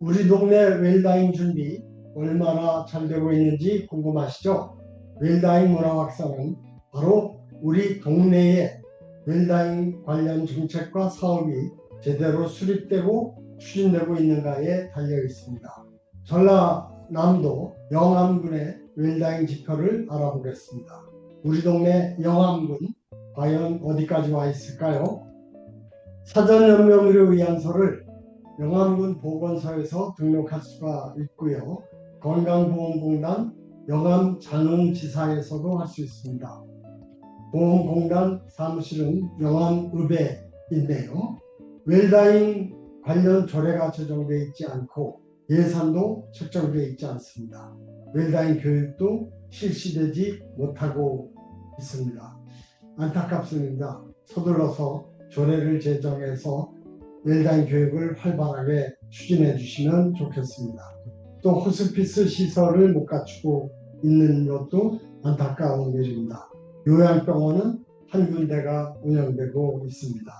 우리 동네 웰다잉 준비 얼마나 잘 되고 있는지 궁금하시죠? 웰다잉 문화학사는 바로 우리 동네에 웰다잉 관련 정책과 사업이 제대로 수립되고 추진되고 있는가에 달려 있습니다. 전라남도 영암군의 웰다잉 지표를 알아보겠습니다. 우리 동네 영암군 과연 어디까지 와 있을까요? 사전연명의료 의안서를 영암군 보건소에서 등록할 수가 있고요. 건강보험공단 영암 장흥지사에서도 할 수 있습니다. 보험공단 사무실은 영암읍에 있네요. 웰다잉 관련 조례가 제정되어 있지 않고 예산도 책정되어 있지 않습니다. 웰다잉 교육도 실시되지 못하고 있습니다. 안타깝습니다. 서둘러서 조례를 제정해서 웰다잉 교육을 활발하게 추진해 주시면 좋겠습니다. 또 호스피스 시설을 못 갖추고 있는 것도 안타까운 일입니다. 요양병원은 한 군데가 운영되고 있습니다.